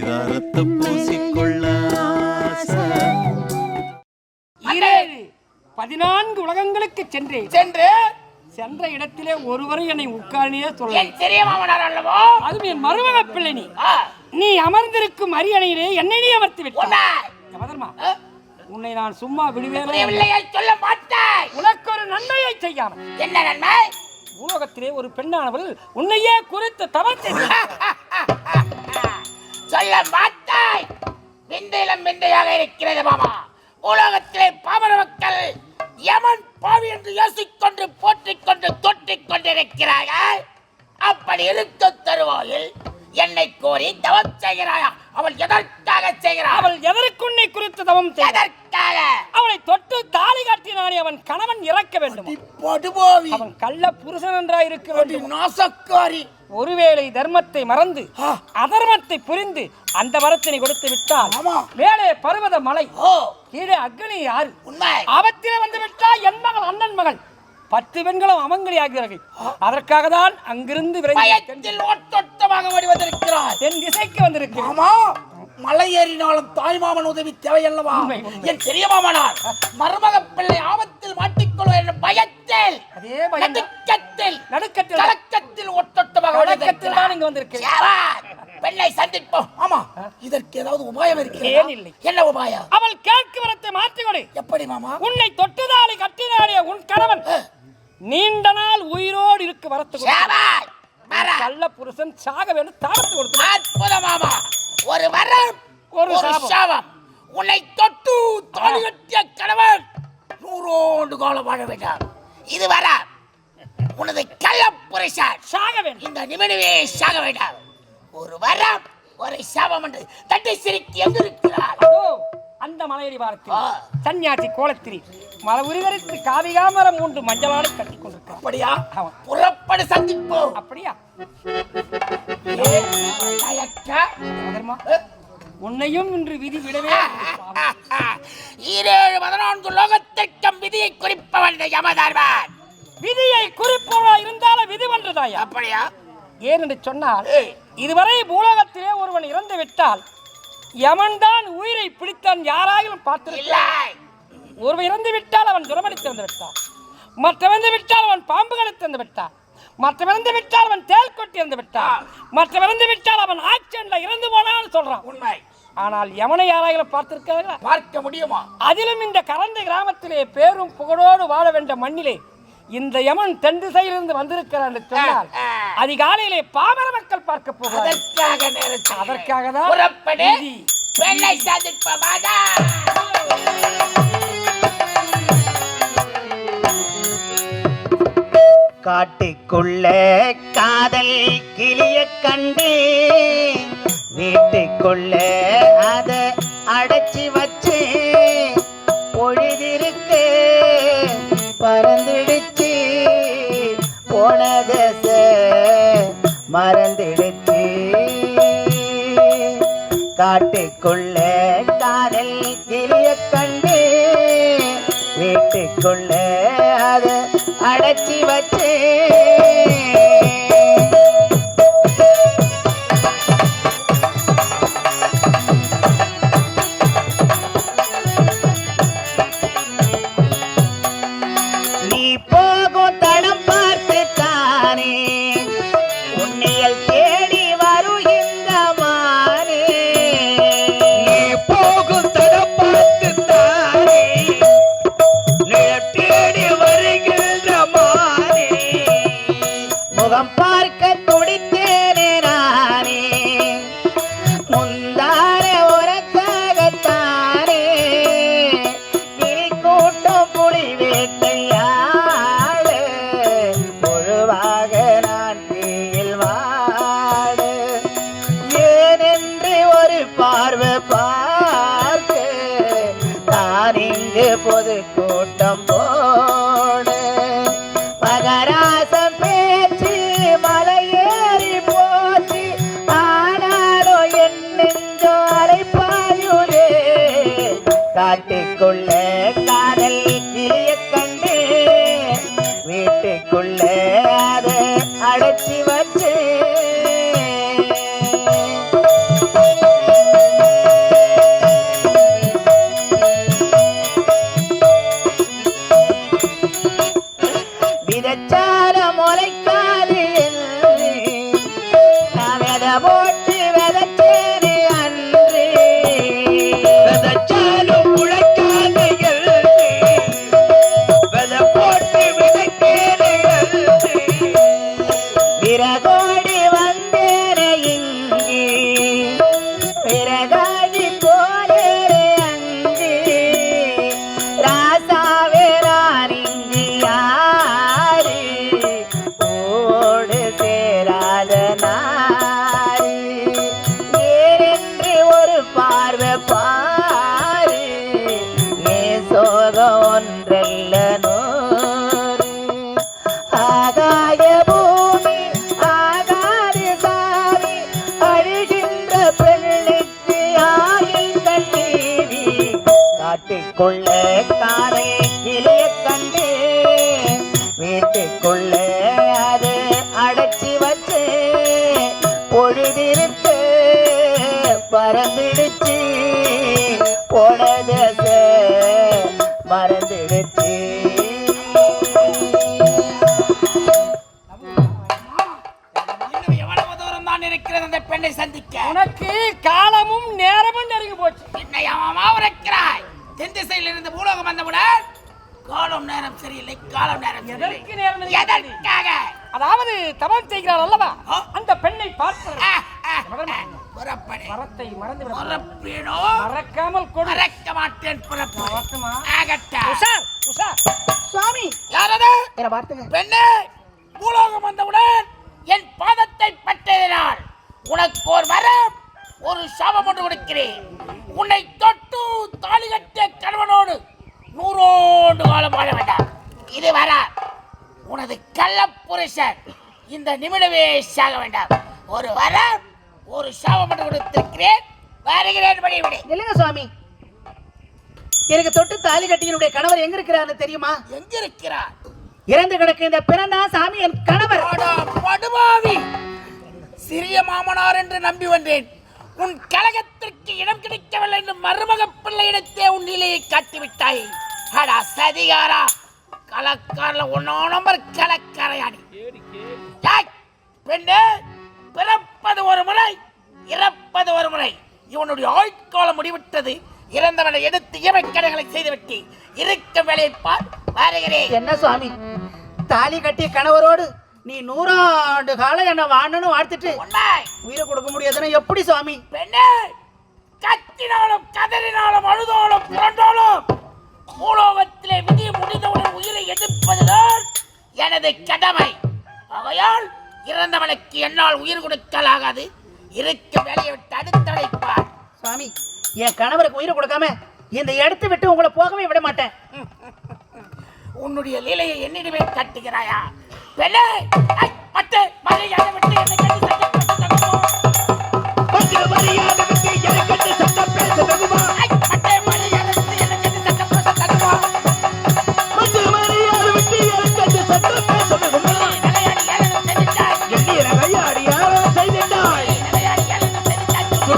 பரிதாரத்தை பூசிக்கொள்ள பதினான்கு உலகங்களுக்கு சென்றேன். சென்று? சென்ற இடத்திலே ஒருவரை என்னை உட்காரணியே சொல்ல. மாமனார் அல்லவோ? அதுவும் என் மருமக பிள்ளை நீ நீ அமர்ந்திருக்கும் அரியணையிலே என்னை நீ அமர்த்தி விட்டாய். உன்னை? நான் சும்மா விடுவேன் சொல்ல மாட்டாய் உனக்கு ஒரு நன்மையை செய்யாமல். என்ன நன்மை? பூலோகத்திலே ஒரு பெண்ணானவள் உன்னையே குறித்து தவறு செய்தாள். சொல்ல மாட்டாய். விந்தையிலும் விந்தையாக இருக்கிறது மாமா. உலகத்திலே பாமர மக்கள் யமன் பாவி என்று யோசிக்கொண்டு போற்றிக்கொண்டு தொட்டிக் கொண்டிருக்கிறார்கள் அப்படி இருக்க தருவாயில் என்னை கோரி தவம் செய்கிறாயா? அவள் எதற்காக செய்கிறாள்? அவள் எதற்கு உன்னை குறித்து தவம் எதற்காக? அவளை தொட்டு தாலி காட்டினானே அவன் கணவன் இறக்க வேண்டும். படுபாவி. அவன் கள்ள புருஷன் என்றாய் இருக்க வேண்டும். நாசக்காரி. ஒருவேளை தர்மத்தை மறந்து அதர்மத்தை புரிந்து அந்த வரத்தினை கொடுத்து விட்டால் ஆமா. மேலே பருவத மலை ஓ. கீழே அக்னி யாரு உண்மை. ஆபத்திலே வந்து விட்டால் என் மகள் அண்ணன் மகள். பத்து பெண்களும் அமங்கலி ஆகிறார்கள் அதற்காக தான் அங்கிருந்து வடிவதற்கிறாய் தென் திசைக்கு வந்திருக்கிறேன் ஆமா மலை ஏறினாலும் தாய் மாமன் உதவி தேவையல்லவா. என் பெரிய மாமனார் மருமக பிள்ளை ஆபத்தில் மாட்டிக்கொள்ளும் என்ற பயத்தில் அதே நடுக்கத்தில் நடுக்கத்தில். கலக்கத்தில் ஒட்டொட்டமாக கலக்கத்தில் தான் இங்க வந்திருக்கிறேன்? பெண்ணை சந்திப்போம். ஆமா. இதற்கு ஏதாவது உபாயம் ஏன் இருக்கிறதா இல்லை? என்ன உபாயம்? அவள் கேட்கும் வரத்தை மாற்றிக் கொடு எப்படி மாமா? உன்னை தொட்டுதாலி கட்டினாடிய உன் கணவன் நீண்ட நாள் உயிரோடு இருக்க வரத்து. கள்ள புருஷன் சாக வேண்டும் தாரத்து கொடுத்து அற்புதம் மாமா. ஒரு வரம் ஒரு சாபம். உன்னை தொட்டு தாலி கட்டிய கணவன் நூறோண்டு காலம் வாழ வேண்டாம். இது வர. உனது கள்ள புருஷன். சாக வேண்டும் இந்த நிமிடமே சாக வேண்டாம். ஒரு வரம் ஒரு சாபம் என்று தட்டி சிரிக்கி எங்கிருக்கிறார் அந்த மலையடி வாரத்தில். சன்னியாசி கோலத்திரி மலை உரிதரித்து காவிகாமரம் மூன்று மஞ்சளாடு கட்டி கொண்டிருக்கிறார். அப்படியா. புறப்படு சந்திப்போம் அப்படியா? உன்னையும் இன்று விதி விடவே ஈரேழு பதினான்கு லோகத்திற்கும் விதியை குறிப்பவன் யமதர்மன். விதியை குறிப்பவா இருந்தாலும் விதி வென்றதாயா அப்படியா? ஏன் என்று சொன்னால். இதுவரை பூலோகத்திலே ஒருவன் இறந்து விட்டால் யமன்தான் உயிரை பிடித்தான் யாராயிலும் பார்த்திருக்கிறார் இல்லை. ஒருவன் இறந்து விட்டால் அவன் துரமடி திறந்து விட்டான். மற்றவன் விட்டால் அவன் பாம்புகளை திறந்து விட்டான். மற்றவன் விட்டால் அவன் தேல் கொட்டி இறந்து விட்டான். மற்றவன் விட்டால் அவன் ஆக்சிடென்ட்ல இறந்து போனான்னு சொல்றான். உண்மை. ஆனால் யமனை யாராயிலும் பார்த்திருக்காங்களா பார்க்க முடியுமா? அதிலும் இந்த கரந்தை கிராமத்திலே பேரும் புகழோடு வாழ வேண்ட மண்ணிலே இந்த யமன் தென் திசையிலிருந்து வந்திருக்கிறான் என்று சொன்னால். அதிகாலையிலே பாமர மக்கள் பார்க்க போகிறார்கள் அதற்காக தான் புறப்படு. காட்டுக்குள்ள காதல் கிளிய கண்டு முகம் பார்க்க வீட்டுக்குள்ளே காரை கிளிய கண்டு வீட்டுக்குள்ளே அது அடைச்சி வச்சு பொழுதிருக்கு பறந்துடுச்சு. பொழுதச மறந்துடுச்சு. இன்னும் எவ்வளவு தூரம் தான் இருக்கிறது அந்த பெண்ணை சந்திக்க? உனக்கு காலமும் நேரமும் நெருங்கி போச்சு. என்னை அவமா உரைக்கிறாய் தென் திசையில் இருந்து பூலோகம் வந்தவுடன் காலம் நேரம் சரியில்லை காலம் நேரம் எதற்கு நேரம்? எதற்காக? அதாவது தவம் செய்கிறார் அல்லவா. அந்த பெண்ணை. புறப்படு. மரத்தை மறந்து மறக்காமல் கொடு. மறக்க மாட்டேன் சுவாமி. யாரது? பெண்ணே பூலோகம் வந்தவுடன் என் பாதத்தை பட்டதினால் உனக்கு ஒரு வரம் ஒரு சாபம் ஒன்று கொடுக்கிறேன். உன்னை தொட்டு தாலி கட்டிய கணவனோடு நூறோண்டு காலம் வாழ வேண்டாம். இது வர உனது கள்ள புருஷன் இந்த நிமிடமே சாக வேண்டாம். ஒரு வரம் ஒரு சாபம் ஒன்று கொடுத்திருக்கிறேன். வருகிறேன் படி விடு இல்லைங்க சுவாமி. எனக்கு தொட்டு தாலி கட்டியனுடைய கணவர் எங்க இருக்கிறாருன்னு தெரியுமா? எங்க இருக்கிறார் இறந்து கிடக்கு இந்த பிறந்தா சாமி என் கணவர். படுபாவி. சிறிய மாமனார் என்று நம்பி வந்தேன். உன் கழகத்திற்கு இடம் கிடைக்கவில்லை என்று மருமக பிள்ளையிடத்தே உன் நிலையை காட்டிவிட்டாய். அடா சதிகாரா. கலக்காரல ஒன்னோ நம்பர் கலக்காரையாடி. பெண்ணு பிறப்பது ஒரு முறை இறப்பது ஒரு முறை. இவனுடைய ஆட்காலம் முடிவிட்டது. இறந்தவனை எடுத்து இயற்கடைகளை செய்துவிட்டு இருக்கும் வேலையை பார் வருகிறேன். என்ன சுவாமி? தாலி கட்டிய கணவரோடு நீ நூறாண்டு காலம் என்ன வாழணும்னு வாழ்த்துட்டு உண்மை உயிரை கொடுக்க முடியாதுன்னா எப்படி சுவாமி? பெண்ணே! கத்தினாலும் கதறினாலும் அழுதாலும் புரண்டாலும் பூலோகத்திலே விதி முடிந்தவுடன் உயிரை எதிர்ப்பதுதான் எனது கடமை. ஆகையால் இறந்தவனுக்கு என்னால் உயிர் கொடுக்கலாகாது இருக்க வேலையை விட்டு அடுத்தடைப்பார் சுவாமி என் கணவருக்கு உயிரை கொடுக்காம இந்த இடத்தை விட்டு உங்களை போகவே விட மாட்டேன். உன்னுடைய லீலையை என்னிடமே காட்டுகிறாயா? வெள்ளை ஐ, மட்டை, விட்டு என்னை கட்டி சத்தம் போட்டு விட்டு என்னை சத்தம் போட்டு நிலையாடி ஏளனம் செஞ்சிட்டாய். நிலையாடி ஏளனம் செஞ்சிட்டாய்.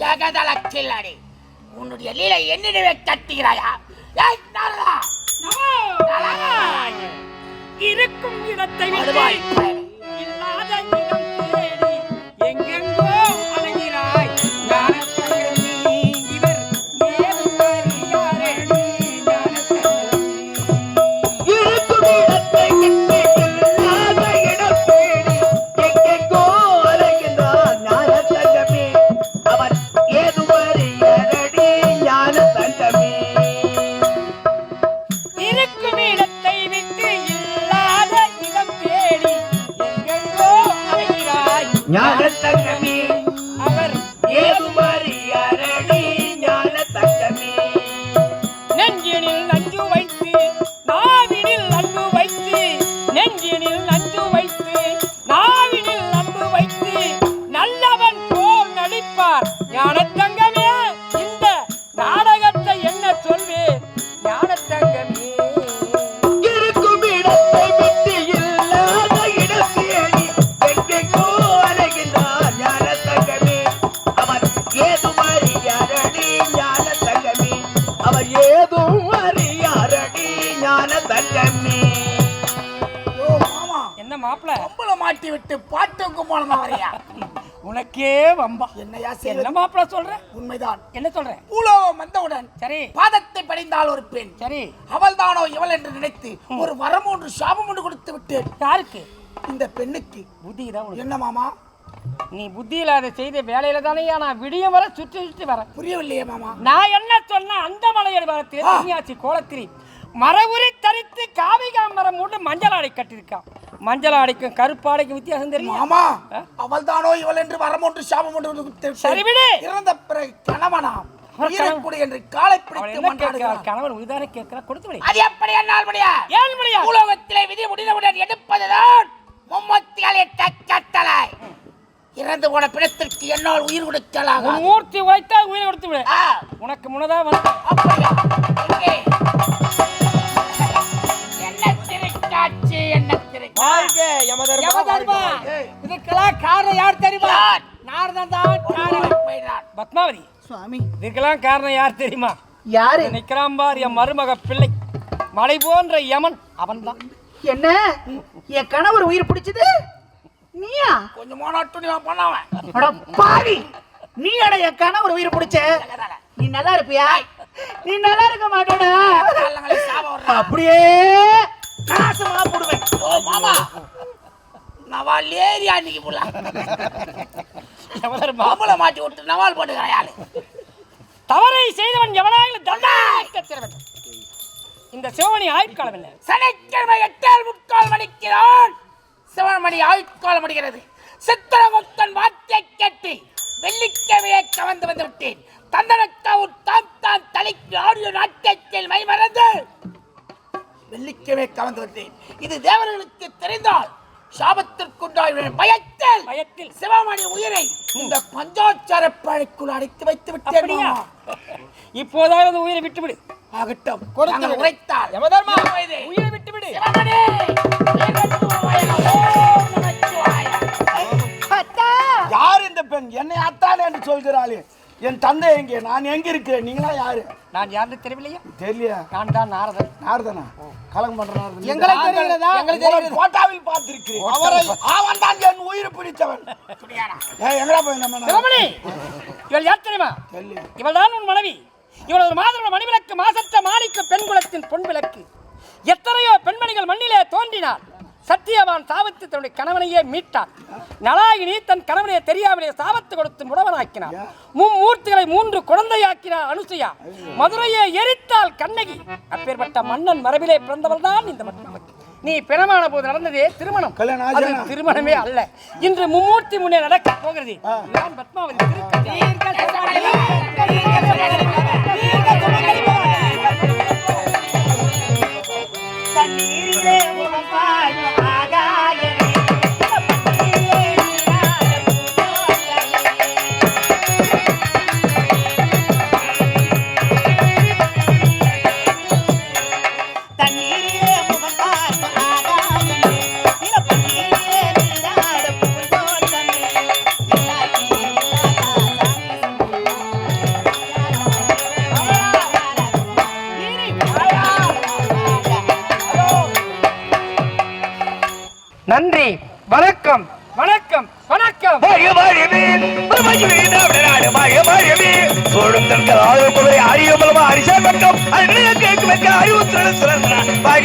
ஜெகதல கில்லாடி. உன்னுடைய லீலை என்னிடமே கட்டுகிறாயா ஏய், இருக்கும் இடத்தை இல்லாத இடம். என்ன மாப்பிள? பொம்பளை மாட்டி விட்டு பாட்டுக்கு போனமா வரையா உனக்கே வம்பா. என்னையா என்ன செய்வது மாப்பிள சொல்ற? உண்மைதான். என்ன சொல்ற? பூலோகம் வந்தவுடன் சரி. பாதத்தை படைந்தால் ஒரு பெண். சரி. அவள் தானோ இவள் என்று நினைத்து ஒரு வரம் ஒன்று சாபம் ஒன்று கொடுத்து விட்டேன். யாருக்கு? இந்த பெண்ணுக்கு. புத்தி தான் என்ன மாமா? நீ புத்தி இல்லாத செய்த வேலையில தானே நான் விடிய வர சுற்றி சுற்றி வரேன். புரியவில்லையே மாமா. நான் என்ன சொன்ன அந்த மலையடி மரத்தில் ஆ. திருஞாச்சி கோலத்திரி மரவுரி தரித்து காவிகா மரம் மூட்டு மஞ்சள் ஆடை கட்டியிருக்கான் மஞ்சள் ஆடைக்கும் கருப்பாடைக்கும் வித்தியாசம் தெரியுமா மாமா ஆ? அவள் தானோ இவள் என்று வரம் ஒன்று சாபம் ஒன்று கொடுத்து விட்டேன். சரி விடு. இறந்த பிறகு கணவனாம். கணவன் உயிதானே கேட்கிறா கொடுத்து விடு அது எப்படி என்னால் முடியா ஏன் முடியாது பூலோகத்திலே விதி முடிந்தவுடன் எடுப்பதுதான் மும்மத்தியால் எட்ட கட்டளை இறந்து போன பிணத்திற்கு என்னால் உயிர் கொடுக்கலாக உன் மூர்த்தி உழைத்தால் உயிரை கொடுத்து விடு உனக்கு முன்னதா வந்து அப்படியா? இதுக்கெல்லாம் காரணம் யார் தெரியுமா? யாரு? நிக்கிறான் பார் என் மருமக பிள்ளை. மலை போன்ற யமன் அவன்தான். என்ன? என் கணவர் உயிர் பிடிச்சது? நீயா? கொஞ்சம் மோனாட்டுனியா பண்ணவன். பாவி! நீ அட என் கணவர் உயிர் பிடிச்ச? நீ நல்லா இருப்பியா? நீ நல்லா இருக்க மாட்டேடா. அப்படியே நாசமா போடுவேன் ஓ மாமா. நவால் ஏறி அன்னைக்கு யமதர்மா மாம்பழம் மாட்டி விட்டு நவால் போட்டுக்கிறான் யாரு? தவறை செய்தவன் எவனாயிலும் தண்டனை இந்த சிவமணி ஆயுட்காலம் என்ன சனிக்கிழமை எட்டால் முக்கால் மணிக்கிறான். சிவமணி ஆயுட்காலம் முடிகிறது. சித்திரகுப்தன் வார்த்தை கேட்டு வெள்ளிக்கிழமையை கவர்ந்து வந்து விட்டேன். தந்தனக்காவூர் தாம் தான் தலைக்கு ஆடிய நாட்டியத்தில் மைமறந்து வெள்ளிக்கிழமை கவர்ந்து விட்டேன் இது தேவர்களுக்கு தெரிந்தால் சாபத்திற்குண்டாய் பயத்தில் பயத்தில் சிவமணி உயிரை இந்த பஞ்சாச்சார பழைக்குள் அடைத்து வைத்து விட்டேன். இப்போதாவது அந்த உயிரை விட்டுவிடு ஆகட்டும் கொடுத்து. உரைத்தால் யமதர்மா? உயிரை விட்டுவிடு சிவமணி. யார் இந்த பெண் என்னை அத்தான் என்று சொல்கிறாளே என் தந்தை எங்கே? நான் எங்க இருக்கிறேன்? நீங்களா யாரு? நான் யாருன்னு தெரியலையா? நான் தான் நாரதன். நாரதனா? கலகம் பண்ற நாரதன். எங்களை தெரிகிறதா? எங்களுக்கு தெரிகிறது. போட்டாவில் பார்த்திருக்கிறேன். அவரை அவன் தான் என் உயிர் பிடித்தவன்? ஏய், எங்கடா போய் நம்ம? சிவமணி! இவள் யார் தெரியுமா? இவள் தான் உன் மனைவி. இவள் ஒரு மாதம் மணிவிளக்கு மாசற்ற மாணிக்க பெண் குலத்தின் பொன் விளக்கு. எத்தனையோ பெண்மணிகள் மண்ணிலே தோன்றினார். சத்தியவான் சாவித்து தன்னுடைய கணவனையே மீட்டார் நலாயினி தன் கணவனை தெரியாமலே சாபத்து கொடுத்து முடவனாக்கினார் மும்மூர்த்திகளை மூன்று குழந்தையாக்கினார் அனுசுயா. மதுரையை எரித்தால் கண்ணகி. அப்பேற்பட்ட மன்னன் மரபிலே பிறந்தவள் தான் இந்த பத்மாவதி நீ பிணமான போது நடந்ததே திருமணம். கல்யாணம் அது? திருமணமே அல்ல. இன்று மும்மூர்த்தி முன்னே நடக்க போகிறது. இதுதான் பத்மாவதி திருக்கல்யாணம். Bye. நன்றி வணக்கம் வணக்கம் வணக்கம். வாழ வாழவே பிரபஞ்சமே நாடு வாழ வாழவே சோழும் தங்கள் ஆளுக்குறை அறியமலமா அரிசன் வட்டம் அருளைய கேட்க வைக்க அறிவுத்திரன் சுரந்தனா வாழ